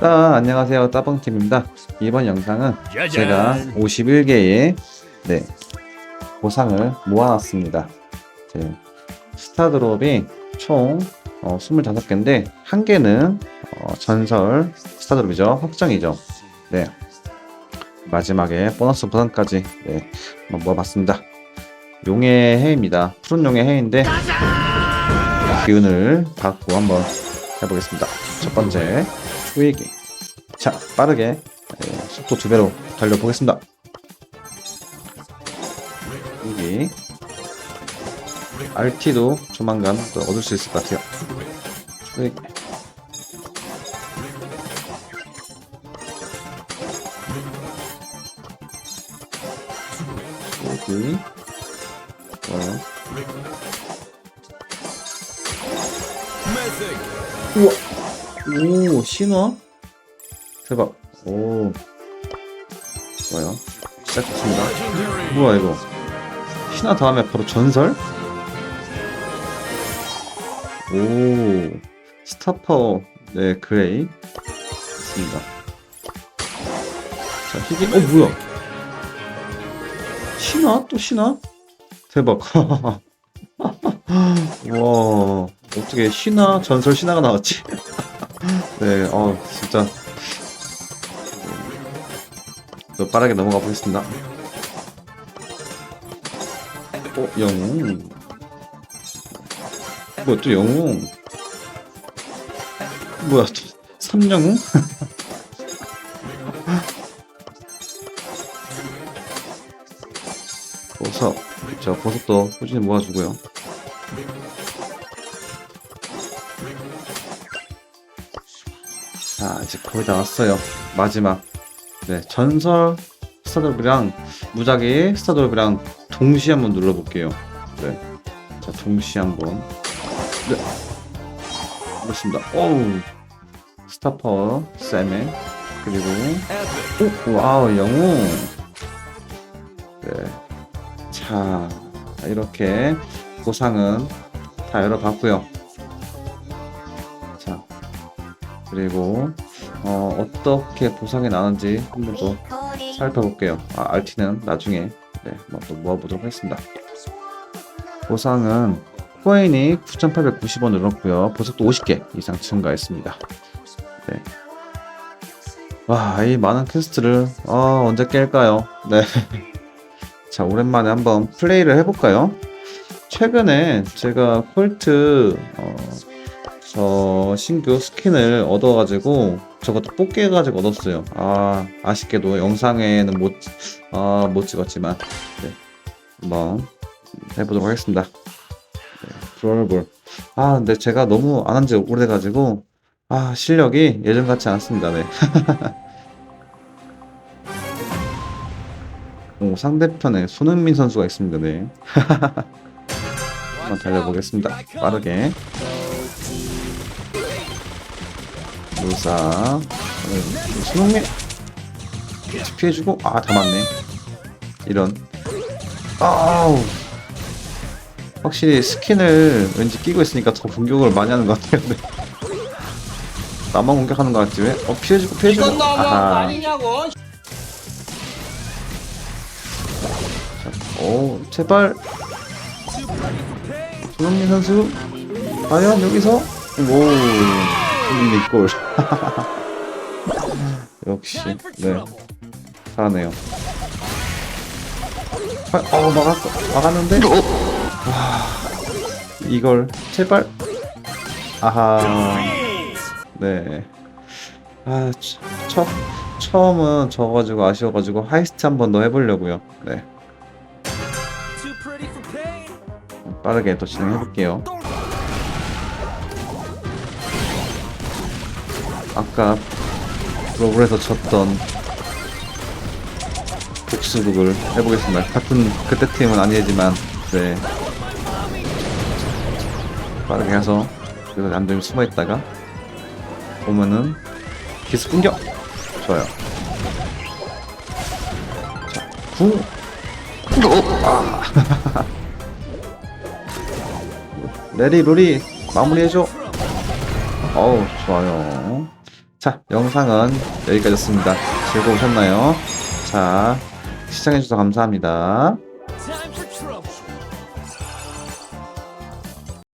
따 안녕하세요. 따봉팀입니다. 이번 영상은 제가 51개의 네 보상을 모아놨습니다. 제 스타드롭이 총 어, 25개인데 한 개는 어, 전설 스타드롭이죠. 확정이죠. 네. 마지막에 보너스 보상까지 네 한번 모아봤습니다. 용의 해입니다. 푸른 용의 해인데 기운을 받고 한번 해보겠습니다. 첫 번째 후이기. 자 빠르게 예, 속도 두 배로 달려보겠습니다. 후이기. RT도 조만간 또 얻을 수 있을 것 같아요. 후이기. 좋아요 우와. 오 신화? 대박. 오. 좋아요. 시작했습니다. 뭐야 이거? 신화 다음에 바로 전설? 오. 스타파워 네 그레이. 있습니다. 자 희귀 어 뭐야? 신화? 또 신화? 대박. 와 어떻게 신화 전설 신화가 나왔지 네, 어, 진짜. 또 빠르게 넘어가 보겠습니다. 어, 영웅. 뭐, 또 영웅. 뭐야, 또, 삼영웅? 보석. 자, 보석도 꾸준히 모아주고요. 자, 이제 거의 다 왔어요. 마지막. 네, 전설 스타드롭이랑 무작위 스타드롭이랑 동시에 한번 눌러볼게요. 네. 자, 동시에 한번. 네. 그렇습니다. 오우. 스타파워, 쌤의. 그리고, 오, 와우, 영웅. 네. 자, 이렇게 보상은 다 열어봤고요. 그리고 어, 어떻게 보상이 나는지 한번더 살펴볼게요. 아, RT는 나중에 네, 한번 또 모아보도록 하겠습니다. 보상은 코인이 9,890원 늘었고요. 보석도 50개 이상 증가했습니다. 네. 와, 이 많은 퀘스트를 아, 언제 깰까요? 네. 자, 오랜만에 한번 플레이를 해볼까요? 최근에 제가 콜트 어, 저 신규 스킨을 얻어가지고 저것도 뽑기 해가지고 얻었어요. 아 아쉽게도 영상에는 못, 아, 못 찍었지만 네, 한번 해보도록 하겠습니다. 네, 브롤볼. 아 근데 제가 너무 안 한 지 오래돼가지고 아 실력이 예전 같지 않습니다. 네. 오, 상대편에 손흥민 선수가 있습니다. 네. 한번 달려보겠습니다. 빠르게. 네, 손흥민. 피해주고, 아, 다 맞네. 이런. 아우. 확실히 스킨을 왠지 끼고 있으니까 더 공격을 많이 하는 것 같아요. 네. 나만 공격하는 것 같지 왜? 어, 피해주고, 피해주고. 이건 아하. 오, 제발. 손흥민 선수. 과연 여기서? 오, 손흥민 골. 역시, 네. 잘하네요. 아, 어, 막았어. 막았는데? 와, 이걸, 제발. 아하. 네. 아, 처, 처, 처음은 져가지고 아쉬워가지고 하이스트 한 번 더 해보려고요. 네. 빠르게 또 진행해 볼게요. 아까 프로그에서 졌던 복수극을 해보겠습니다. 같은 그때 팀은 아니지만 네. 빠르게 해서 그래서 안 되면 숨어 있다가 보면은 기습 공격 좋아요. 자, 구! 레리 루리 마무리해줘! 어우 좋아요 자, 영상은 여기까지였습니다. 즐거우셨나요? 자, 시청해주셔서 감사합니다.